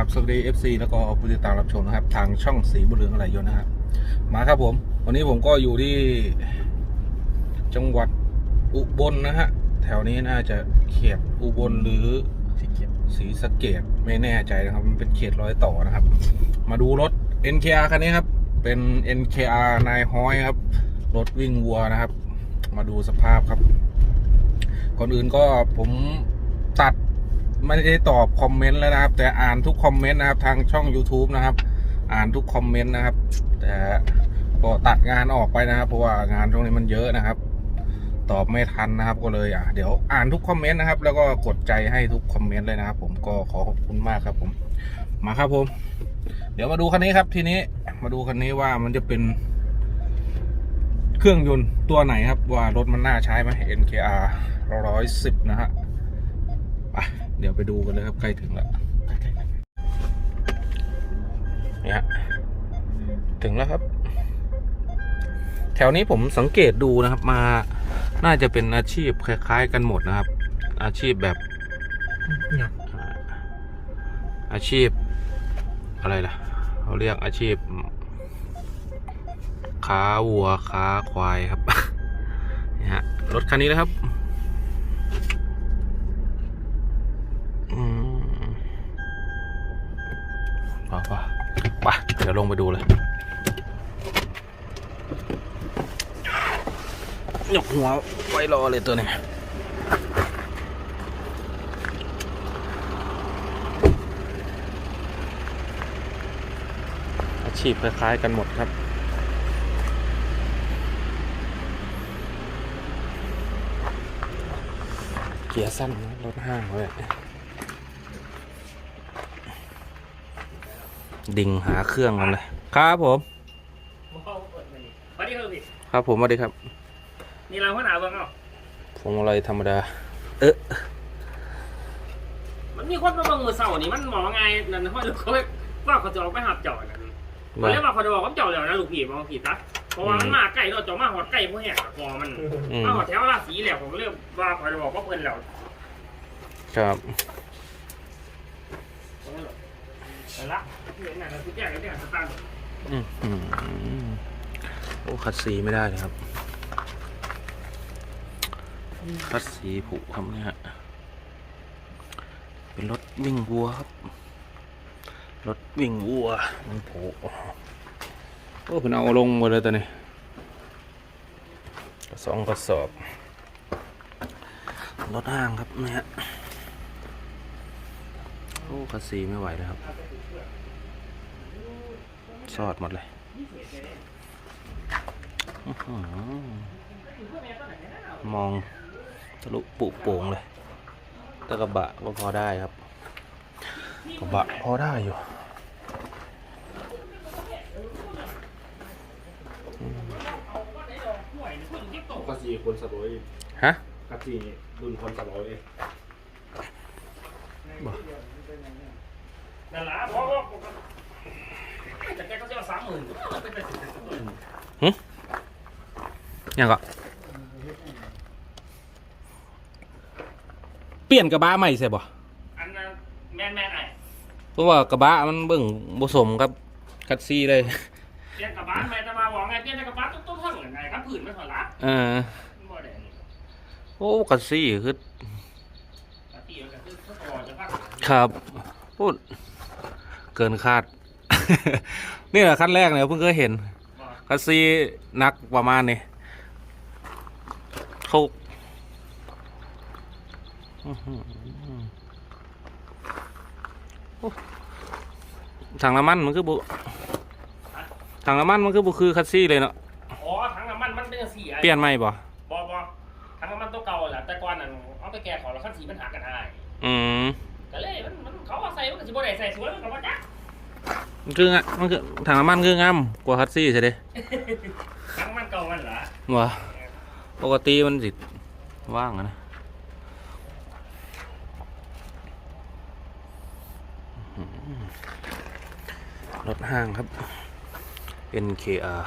ครับสวัสดี FC แล้วก็ผู้ติดตามรับชมนะครับ ทางช่องสีบุญเรืองอะไรยนต์นะครับมาครับผม วันนี้ผมก็อยู่ที่จังหวัดอุบลนะฮะ แถวนี้น่าจะเขตอุบลหรือสีเกตสีสะเกดไม่แน่ใจนะครับ มันเป็นเขตร้อยต่อนะครับ มาดูรถ NKR คันนี้ครับ เป็น NKR นายฮ้อยครับ รถวิ่งวัวนะครับ มาดูสภาพครับ ก่อนอื่นก็ผมตัด ไม่ได้ตอบคอมเมนต์แล้วนะครับ แต่อ่านทุกคอมเมนต์นะครับ ทางช่อง YouTube นะครับ อ่านทุกคอมเมนต์นะครับ แต่ก็ตัดงานออกไปนะครับ เพราะว่างานตรงนี้มันเยอะนะครับ ตอบไม่ทันนะครับ ก็เลยอะเดี๋ยวอ่านทุกคอมเมนต์นะครับ แล้วก็กดใจให้ทุกคอมเมนต์เลยนะครับ ผมก็ขอขอบคุณมากครับ ผมมาครับผม เดี๋ยวมาดูคันนี้ครับ ทีนี้มาดูคันนี้ว่ามันจะเป็นเครื่องยนต์ตัวไหนครับว่ารถมันน่าใช้ไหม NKR ร้อยสิบนะฮะไป เดี๋ยวไปดูกันเลยครับใกล้ถึงแล้วเนี่ยฮะถึงแล้วครับ แถวนี้ผมสังเกตดูนะครับมาน่าจะเป็นอาชีพคล้าย ๆ กันหมดนะครับ อาชีพแบบอ่าอาชีพอะไรล่ะเขาเรียกอาชีพค้าวัวค้าควายครับนี่ฮะรถคันนี้นะครับอืมป่ะป่ะไป เดี๋ยวลงไปดูเลยหยกหัวไว้รอเลยตัวนี้อาชีพคล้ายๆกันหมดครับเกียร์สั้นรถห้างเลย ดิ่งหาเครื่องกันเลยครับผมสวัสดีครับพี่ครับผมสวัสดีครับ นี่เราหัวหน้าเบิ่งเนาะพวงมาลัยธรรมดา เออมันมีคนมาเบิ่งมือเสาร์นี่มันมองไงนั่นห้อยลูกเขาว่าเขาจะออกไปหับเจาะนั่นเขามาเรียกว่าเขาจะบอกว่าเจาะแล้วนะลูกพี่มองผิดซะเพราะว่ามันมาใกล้เราะเจาะมาหอดใกล้พวกแหกพอมันอืมมาหอดแถวราศีแล้วผมก็เรียกว่าเขาจะบอกว่าเพิ่นแล้วครับ แต่ละเนน่ะเราคือแจ้งเนี่ยสตาร์ทอืมอืมโอ้คัดสีไม่ได้เลยครับ คัดสีผุครับเนี่ยฮะเป็นรถวิ่งวัวครับ รถวิ่งวัวมันผุโอ้เพิ่นเอาลงหมดเลยตอนนี้กระสองกระสอบ รถห้างครับเนี่ยฮะโอ้คัดสีไม่ไหวเลยครับ สอดหมดเลยอื้อหือมองทะลุปุโป่งเลยแต่กระบะก็พอได้ครับ กระบะพอได้อยู่กะจีคนสะร้อยฮะกะจีดุนคนสะร้อยนั่นล่ะเพราะว่าแต่แกก็จะเอา สามหมื่นเป็นไปสิบยังก็เปลี่ยนกระบะใหม่ใช่บ่อันนั้นแม่นแม่นไอ้เพราะว่ากระบะมันเบิ่งผสมกับคัดซี่เลยเปลี่ยนกับบ้านไปแต่มาบอกไงเปลี่ยนกับบ้านต้องต้องทั้งไงครับผื่นไม่ถอดละเออบ่ได้โอ้คัดซี่คือปกติก็คือเขาต่อจะพักครับพูดเกินคาด นี่แหละขั้นแรกเนี่ยเพิ่งเคยเห็นบ่คัสซีนักประมาณนี้เขาอื้อหือโอ้ถังน้ำมันมันคือบุถังน้ำมันมันคือบุคือคัสซี่เลยเนาะอ๋อถังน้ำมันมันเป็นจังซี่ไอ้เปลี่ยนใหม่ป่ะบ่บ่ถังน้ำมันตัวเก่าแหละแต่ก่อนนั้นเอาไปแก้ของแล้วคันสีมันหักกันได้อืมก็เลยมันมันเขาเอาใส่มันก็สิบ่ได้ใส่สวยมันก็บ่จัก มันคืองะมันคือถังน้ำมันคืองามกว่าคัสซี่ใช่ไหมถังน้ำมันเก่ามันเหรอวะปกติมันสิว่างอะนะอื้อหือรถห้างครับ NKR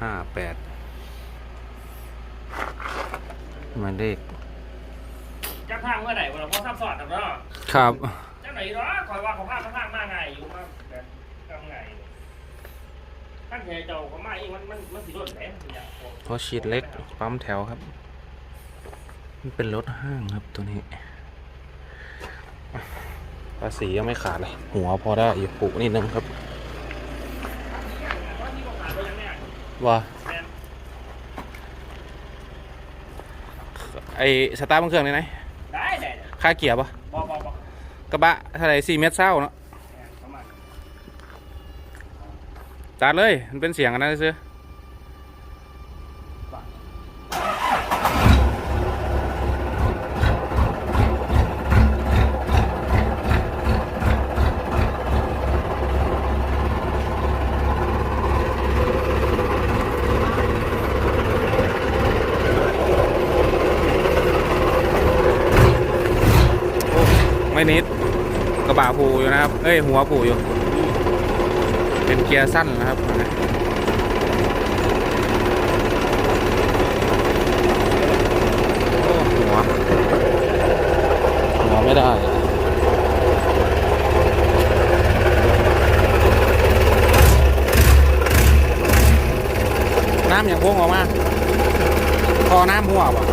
ห้าแปดหมายเลขจักทางเมื่อไหร่บ่ล่ะพอซับซ้อนดอกเนหรคอยว่าเขาพาเขาพมาไงอยู่มาแบบทำไงท่านแเจ้าเขามาอีมันมันมันสิรถแหลพอฉีดเล็กปั๊มแถวครับ มันเป็นรถห้างครับตัวนี้ภาษียังไม่ขาดเลย หัวพอได้อยู่ปุนิดนึงครับ ว่าไอสตาร์ทเครื่องได้ไหนได้ค่าเกียร์ปะ กระบะเท่าไหร่สี่เมตรเศร้าเนาะจัดเลย มันเป็นเสียงกันนะซื้อไม่นิด บะผูอยู่นะครับ เอ้ยหัวผูอยู่ เป็นเกียร์สั้นนะครับหัว หัวไม่ได้น้ำอย่างพุ่งออกมาคอน้ำหัวป่ะ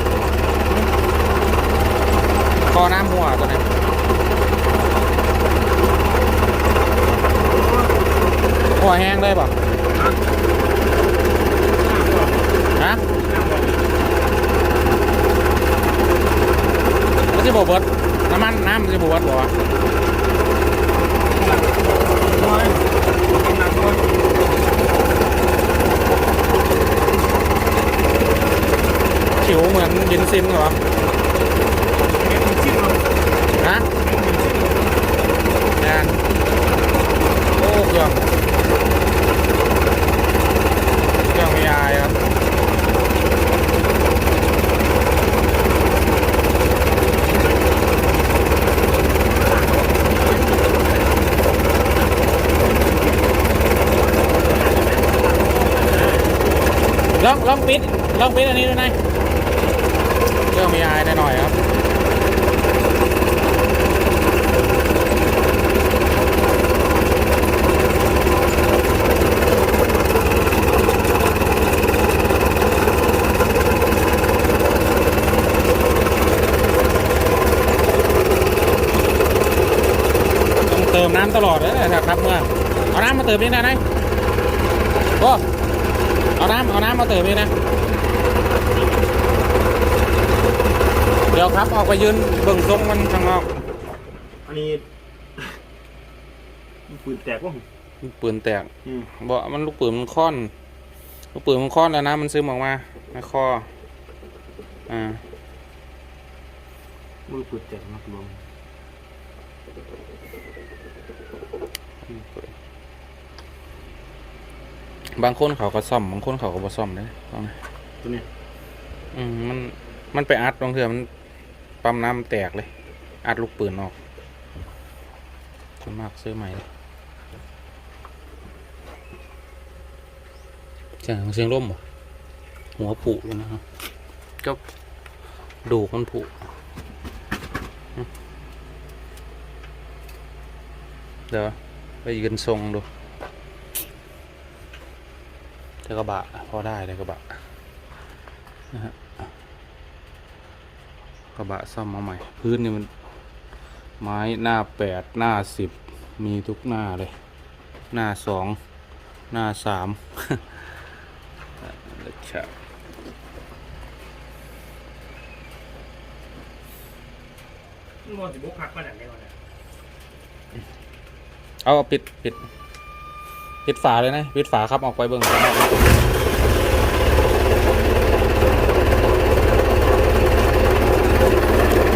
คอน้ำหัวตัวนี้ หัวแห้งเลยป่ะฮะมันจะบวเบิดน้ำมันน้ำมันจะบวเบิดบ่วะผิวเหมือนเบนซินเหรอฮะแอนโอ้เครื่องเครื่องมีไอครับ ลองลองปิดลองปิดอันนี้ดูหน่อยเครื่องมีไอได้หน่อยครับต้องเติมน้ำตลอดเลยนะครับเมื่อเอาน้ำมาเติมนี่นะนายโอ้ เอาน้ำเอาน้ำมาเติมนี่นะ เดี๋ยวครับออกไปยืนเบิ่งทรงมันข้างนอกอันนี้ ปืนแตกวะปืนแตกอืมบ่มันลูกปืนมันค่อน ลูกปืนมันค่อนแล้วนะมันซึมออกมาในคออ่ามือปืนแตกนักลวง บางคนเขาก็ซ่อม บางคนเขาก็บ่ซ่อมเด้อตรงนี้ตัวนี้อืมมัน มันไปอัดตรงเถื่อมันปั๊มน้ำแตกเลย อัดลูกปืนออกส่วนมากซื้อใหม่เลยเสียงเสียงร่มบ่หัวผุเลยนะครับก็ดูกมันผุอืมเดี๋ยวไปยืนทรงดู เทกระบะพอได้เลยกระบะนะฮะกระบะซ่อมมาใหม่ พื้นนี่มันไม้หน้าแปดหน้าสิบมีทุกหน้าเลย หน้าสองหน้าสามชะมันมองสิบุกหักมาหนังได้ก่อนนะเอาปิดปิด ปิดฝาเลยนะปิดฝาครับออกไปเบิ่ง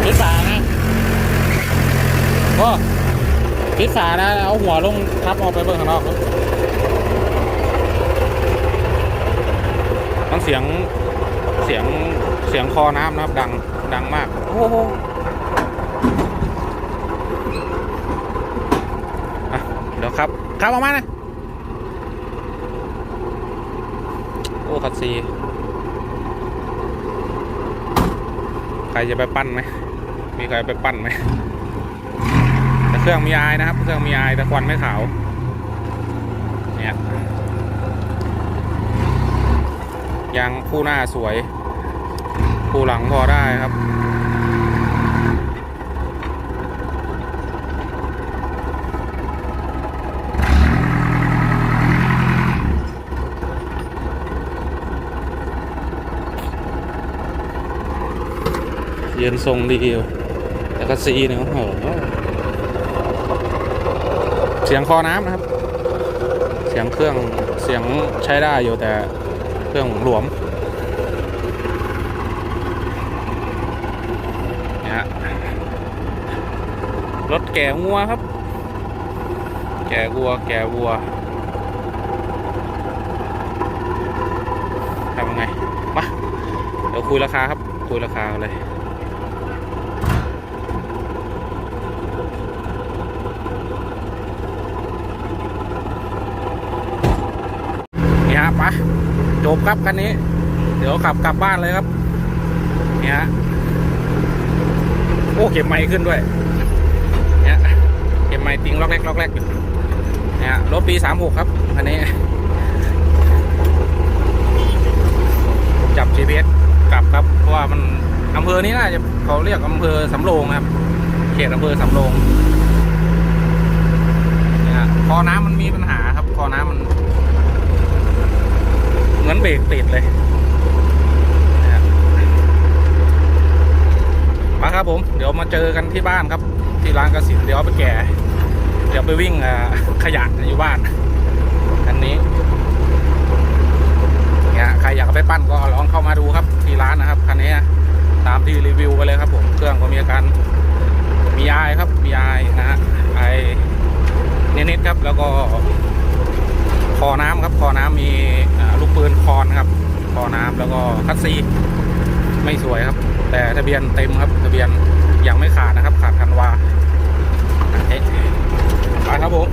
ปิดฝานะโอ้ปิดฝานะเอาหัวลงทับออกไปเบิ่งข้างนอกครับมันเสียงเสียงเสียงคอน้ำนะครับ ดังดังมากโอ้โหอะเดี๋ยวครับ ครับออกมานะ อ้ขัดสีใครจะไปปั้นไหมมีใครไปปั้นไหมแต่เครื่องมีอายนะครับ เครื่องมีอายแต่ควันไม่ขาวเนี่ยยางคู่หน้าสวย คู่หลังพอได้ครับ ยืนทรงดีอยู่แต่ก็ซีเนี่ยโอ้โหเสียงคอน้ำนะครับ เสียงเครื่องเสียงใช้ได้อยู่แต่เครื่องหลวมเนี่ยฮะรถแก่งัวครับ แก่วัว แก่วัวทำยังไงมาเดี๋ยวคุยราคาครับ คุยราคาเลย นี่ฮะไปะ จบครับคันนี้ เดี๋ยวขับกลับบ้านเลยครับ เนี่ฮะโอ้เก็บไม้ขึ้นด้วย เนี่ยเก็บไม้ติงล็อกแรกล็อกแรกอยู่เนี่ยรถปีสามหกครับคันนี้ จับ GPS กลับครับเพราะว่ามันอำเภอนี้น่าจะเขาเรียกอำเภอสำโรงครับ เขตอำเภอสำโรงเนี่ยคอน้ำมันมีปัญหาครับคอน้ำมัน เหมือนเบรกติดเลยมาครับผม เดี๋ยวมาเจอกันที่บ้านครับ ที่ร้านกสินเดี๋ยวไปแก่ เดี๋ยวไปวิ่งขยะอยู่บ้านอันนี้เนี่ยใครอยากไปปั้นก็ลองเข้ามาดูครับที่ร้านนะครับคันนี้ตามที่รีวิวไปเลยครับผมเครื่องก็มีอาการมีไอครับมีไอนะฮะไอเนิดๆครับแล้วก็ อน้ำครับคอน้ำมีลูกปืนคอนครับคอน้ำแล้วก็คัสซีไม่สวยครับ แต่ทะเบียนเต็มครับทะเบียนยังไม่ขาดนะครับ ขาดธันวาไปครับผม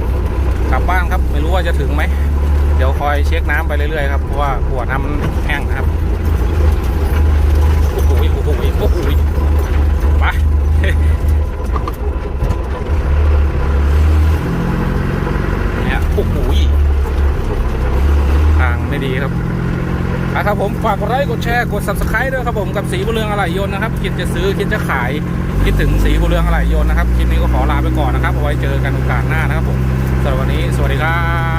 กลับบ้านครับ ไม่รู้ว่าจะถึงไหม เดี๋ยวคอยเช็คน้ำไปเรื่อยๆครับเพราะว่าขวดน้ำแห้งนะครับโอ้โหโอ้โหโอ้โหไป เนี่ยโอ้โห ทางไม่ดีครับอะครับผม ฝากกดไลค์กดแชร์กด subscribe ด้วยครับผมกับสีบุเรืองอะไหล่ยนต์นะครับคิดจะซื้อคิดจะขายคิดถึงสีบุเรืองอะไหล่ยนต์นะครับคลิปนี้ก็ขอลาไปก่อนนะครับเอาไว้เจอกันโอกาสหน้านะครับผมสำหรับวันนี้สวัสดีครับ